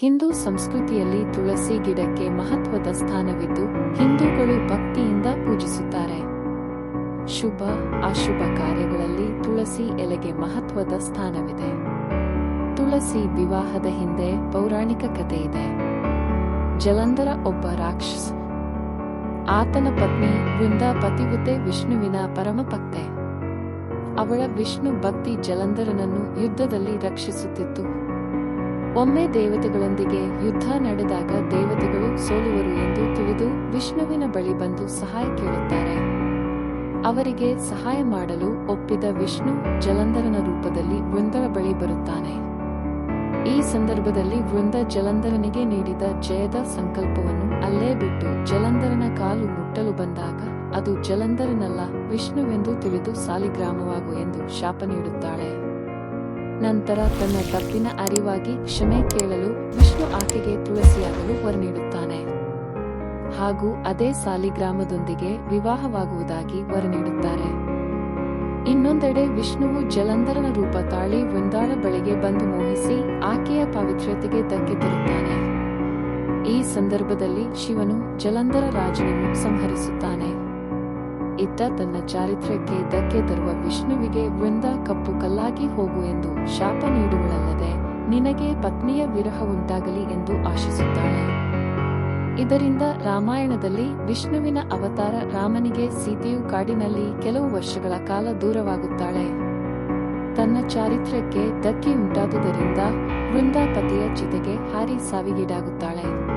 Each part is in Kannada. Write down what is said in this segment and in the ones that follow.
ಹಿಂದೂ ಸಂಸ್ಕೃತಿಯಲ್ಲಿ ತುಳಸಿ ಗಿಡಕ್ಕೆ ಮಹತ್ವದ ಸ್ಥಾನವಿದ್ದು ಹಿಂದೂಗಳು ಭಕ್ತಿಯಿಂದ ಪೂಜಿಸುತ್ತಾರೆ. ಶುಭ, ಅಶುಭ ಕಾರ್ಯಗಳಲ್ಲಿ ತುಳಸಿ ಎಲೆಗೆ ಮಹತ್ವದ ಸ್ಥಾನವಿದೆ. ತುಳಸಿ ವಿವಾಹದ ಹಿಂದೆ ಪೌರಾಣಿಕ ಕಥೆ ಇದೆ. ಜಲಂಧರ ಒಬ್ಬ ರಾಕ್ಷಸ. ಆತನ ಪತ್ನಿ ವೃಂದ ಪತಿವ್ರತೆ ವಿಷ್ಣುವಿನ ಪರಮಭಕ್ತೆ ಅವಳ ವಿಷ್ಣು ಭಕ್ತಿ ಜಲಂಧರನನ್ನು ಯುದ್ಧದಲ್ಲಿ ರಕ್ಷಿಸುತ್ತಿತ್ತು. ಒಮ್ಮೆ ದೇವತೆಗಳೊಂದಿಗೆ ಯುದ್ಧ ನಡೆದಾಗ ದೇವತೆಗಳು ಸೋಲುವರು ಎಂದು ತಿಳಿದು ವಿಷ್ಣುವಿನ ಬಳಿ ಬಂದು ಸಹಾಯ ಕೇಳುತ್ತಾರೆ. ಅವರಿಗೆ ಸಹಾಯ ಮಾಡಲು ಒಪ್ಪಿದ ವಿಷ್ಣು ಜಲಂಧರನ ರೂಪದಲ್ಲಿ ವೃಂದರ ಬಳಿ ಬರುತ್ತಾನೆ. ಈ ಸಂದರ್ಭದಲ್ಲಿ ವೃಂದ ಜಲಂಧರನಿಗೆ ನೀಡಿದ ಜಯದ ಸಂಕಲ್ಪವನ್ನು ಅಲ್ಲೇ ಬಿಟ್ಟು ಜಲಂಧರನ ಕಾಲು ಮುಟ್ಟಲು ಬಂದಾಗ ಅದು ಜಲಂಧರನಲ್ಲ ವಿಷ್ಣುವೆಂದು ತಿಳಿದು ಸಾಲಿಗ್ರಾಮವಾಗು ಎಂದು ಶಾಪ ನೀಡುತ್ತಾಳೆ. ನಂತರ ತನ್ನ ತಪ್ಪಿನ ಅರಿವಾಗಿ ಕ್ಷಮೆ ಕೇಳಲು ವಿಷ್ಣು ಆಕೆಗೆ ತುಳಸಿಯಾಗಲು ವರ ನೀಡುತ್ತಾನೆ ಹಾಗೂ ಅದೇ ಸಾಲಿಗ್ರಾಮದೊಂದಿಗೆ ವಿವಾಹವಾಗುವುದಾಗಿ ವರ ನೀಡುತ್ತಾರೆ ಇನ್ನೊಂದೆಡೆ ವಿಷ್ಣುವು ಜಲಂಧರನ ರೂಪ ತಾಳಿ ವೃಂದಾಳ ಬಳಿಗೆ ಬಂದು ಮೋಹಿಸಿ ಆಕೆಯ ಪವಿತ್ರತೆಗೆ ಧಕ್ಕೆ ತರುತ್ತಾನೆ. ಈ ಸಂದರ್ಭದಲ್ಲಿ ಶಿವನು ಜಲಂಧರ ರಾಜನನ್ನು ಸಂಹರಿಸುತ್ತಾನೆ. ಇತ್ತ ತನ್ನ ಚಾರಿತ್ರ್ಯಕ್ಕೆ ಧಕ್ಕೆ ತರುವ ವಿಷ್ಣುವಿಗೆ ವೃಂದ ಕಪ್ಪು ಕಲ್ಲಾಗಿ ಹೋಗು ಎಂದು ಶಾಪ ನೀಡುವಳಲ್ಲದೆ ನಿನಗೆ ಪತ್ನಿಯ ವಿರಹ ಉಂಟಾಗಲಿ ಎಂದು ಆಶಿಸುತ್ತಾಳೆ. ಇದರಿಂದ ರಾಮಾಯಣದಲ್ಲಿ ವಿಷ್ಣುವಿನ ಅವತಾರ ರಾಮನಿಗೆ ಸೀತೆಯು ಕಾಡಿನಲ್ಲಿ ಕೆಲವು ವರ್ಷಗಳ ಕಾಲ ದೂರವಾಗುತ್ತಾಳೆ. ತನ್ನ ಚಾರಿತ್ರ್ಯಕ್ಕೆ ಧಕ್ಕೆ ಉಂಟಾದುದರಿಂದ ವೃಂದಾಪತಿಯ ಜೊತೆಗೆ ಹಾರಿ ಸಾವಿಗೀಡಾಗುತ್ತಾಳೆ.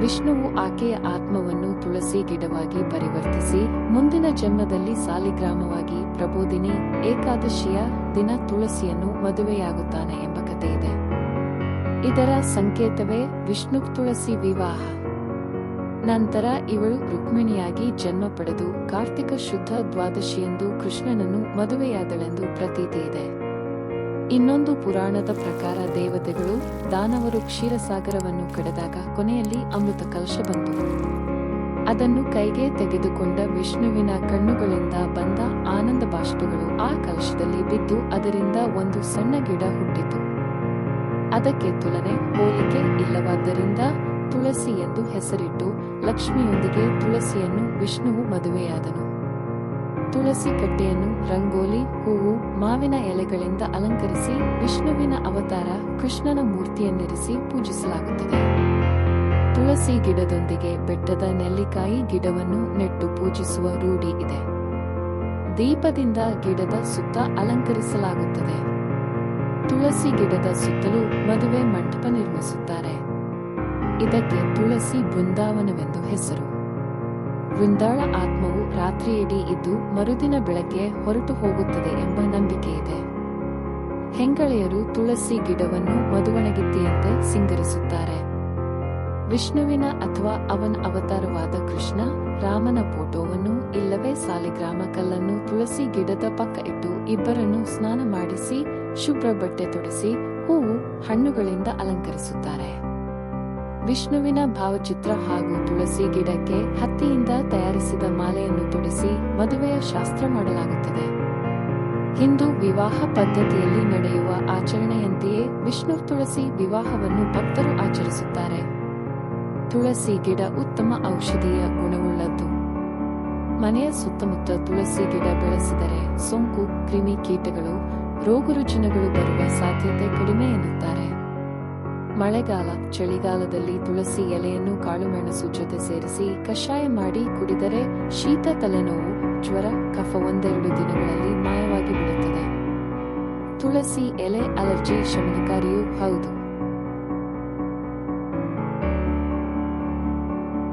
ವಿಷ್ಣುವು ಆಕೆಯ ಆತ್ಮವನ್ನು ತುಳಸಿ ಗಿಡವಾಗಿ ಪರಿವರ್ತಿಸಿ ಮುಂದಿನ ಜನ್ಮದಲ್ಲಿ ಸಾಲಿಗ್ರಾಮವಾಗಿ ಪ್ರಬೋದಿನಿ ಏಕಾದಶಿಯ ದಿನ ತುಳಸಿಯನ್ನು ಮದುವೆಯಾಗುತ್ತಾನೆ ಎಂಬ ಕಥೆ ಇದೆ ಇದರ ಸಂಕೇತವೇ ವಿಷ್ಣು ತುಳಸಿ ವಿವಾಹ. ನಂತರ ಇವಳು ರುಕ್ಮಿಣಿಯಾಗಿ ಜನ್ಮ ಪಡೆದು ಕಾರ್ತಿಕ ಶುದ್ಧ ದ್ವಾದಶಿಯೆಂದು ಕೃಷ್ಣನನ್ನು ಮದುವೆಯಾದಳೆಂದು ಪ್ರತೀತಿ ಇದೆ ಇನ್ನೊಂದು ಪುರಾಣದ ಪ್ರಕಾರ ದೇವತೆಗಳು ದಾನವರು ಕ್ಷೀರಸಾಗರವನ್ನು ಕಡೆದಾಗ ಕೊನೆಯಲ್ಲಿ ಅಮೃತ ಕಲಶ ಬಂತು. ಅದನ್ನು ಕೈಗೆ ತೆಗೆದುಕೊಂಡ ವಿಷ್ಣುವಿನ ಕಣ್ಣುಗಳಿಂದ ಬಂದ ಆನಂದ ಬಾಷ್ಪಗಳು ಆ ಕಲಶದಲ್ಲಿ ಬಿದ್ದು ಅದರಿಂದ ಒಂದು ಸಣ್ಣ ಗಿಡ ಹುಟ್ಟಿತು. ಅದಕ್ಕೆ ತುಲನೆ, ಹೋಲಿಕೆ ಇಲ್ಲವಾದ್ದರಿಂದ ತುಳಸಿ ಎಂದು ಹೆಸರಿಟ್ಟು ಲಕ್ಷ್ಮಿಯೊಂದಿಗೆ ತುಳಸಿಯನ್ನು ವಿಷ್ಣುವು ಮದುವೆಯಾದನು. ತುಳಸಿ ಕಟ್ಟೆಯನ್ನು, ರಂಗೋಲಿ, ಹೂವು, ಮಾವಿನ ಎಲೆಗಳಿಂದ ಅಲಂಕರಿಸಿ ವಿಷ್ಣುವಿನ ಅವತಾರ ಕೃಷ್ಣನ ಮೂರ್ತಿಯನ್ನಿರಿಸಿ ಪೂಜಿಸಲಾಗುತ್ತದೆ. ತುಳಸಿ ಗಿಡದೊಂದಿಗೆ ಬೆಟ್ಟದ ನೆಲ್ಲಿಕಾಯಿ ಗಿಡವನ್ನು ನೆಟ್ಟು ಪೂಜಿಸುವ ರೂಢಿ ಇದೆ. ದೀಪದಿಂದ ಗಿಡದ ಸುತ್ತ ಅಲಂಕರಿಸಲಾಗುತ್ತದೆ. ತುಳಸಿ ಗಿಡದ ಸುತ್ತಲೂ ಮದುವೆ ಮಂಟಪ ನಿರ್ಮಿಸುತ್ತಾರೆ. ಇದಕ್ಕೆ ತುಳಸಿ ಬೃಂದಾವನವೆಂದು ಹೆಸರು. ವೃಂದಾಳ ಆತ್ಮವು ರಾತ್ರಿಯಿಡೀ ಇದ್ದು ಮರುದಿನ ಬೆಳಗ್ಗೆ ಹೊರಟು ಹೋಗುತ್ತದೆ ಎಂಬ ನಂಬಿಕೆ ಇದೆ ಹೆಂಗಳೆಯರು ತುಳಸಿ ಗಿಡವನ್ನು ಮದುವಣಗಿತ್ತಿಯಂತೆ ಸಿಂಗರಿಸುತ್ತಾರೆ. ವಿಷ್ಣುವಿನ ಅಥವಾ ಅವನ ಅವತಾರವಾದ ಕೃಷ್ಣ ರಾಮನ ಫೋಟೋವನ್ನು ಇಲ್ಲವೇ ಸಾಲಿಗ್ರಾಮ ಕಲ್ಲನ್ನು ತುಳಸಿ ಗಿಡದ ಪಕ್ಕ ಇಟ್ಟು ಇಬ್ಬರನ್ನು ಸ್ನಾನ ಮಾಡಿಸಿ, ಶುಭ್ರ ಬಟ್ಟೆ ತೊಡಿಸಿ, ಹೂವು ಹಣ್ಣುಗಳಿಂದ ಅಲಂಕರಿಸುತ್ತಾರೆ. ವಿಷ್ಣುವಿನ ಭಾವಚಿತ್ರ ಹಾಗೂ ತುಳಸಿ ಗಿಡಕ್ಕೆ ಹತ್ತಿಯಿಂದ ತಯಾರಿಸಿದ ಮಾಲೆಯನ್ನು ತೊಡಿಸಿ ಮದುವೆಯ ಶಾಸ್ತ್ರ ಮಾಡಲಾಗುತ್ತದೆ. ಹಿಂದೂ ವಿವಾಹ ಪದ್ಧತಿಯಲ್ಲಿ ನಡೆಯುವ ಆಚರಣೆಯಂತೆಯೇ ವಿಷ್ಣು ತುಳಸಿ ವಿವಾಹವನ್ನು ಭಕ್ತರು ಆಚರಿಸುತ್ತಾರೆ. ತುಳಸಿ ಗಿಡ ಉತ್ತಮ ಔಷಧೀಯ ಗುಣವುಳ್ಳದ್ದು. ಮನೆಯ ಸುತ್ತಮುತ್ತ ತುಳಸಿ ಗಿಡ ಬೆಳೆಸಿದರೆ ಸೋಂಕು, ಕ್ರಿಮಿ ಕೀಟಗಳು, ರೋಗರುಜಿನಗಳು ಬರುವ ಸಾಧ್ಯತೆ ಕಡಿಮೆ ಎನ್ನುತ್ತಾರೆ. ಮಳೆಗಾಲ, ಚಳಿಗಾಲದಲ್ಲಿ ತುಳಸಿ ಎಲೆಯನ್ನು ಕಾಳುಮೆಣಸು ಜೊತೆ ಸೇರಿಸಿ ಕಷಾಯ ಮಾಡಿ ಕುಡಿದರೆ ಶೀತ ತಲೆನೋವು, ಜ್ವರ, ಕಫ ಒಂದೆರಡು ದಿನಗಳಲ್ಲಿ ಮಾಯವಾಗಿ ಬಿಡುತ್ತದೆ. ತುಳಸಿ ಎಲೆ ಅಲರ್ಜಿ ಶಮನಕಾರಿಯೂ ಹೌದು.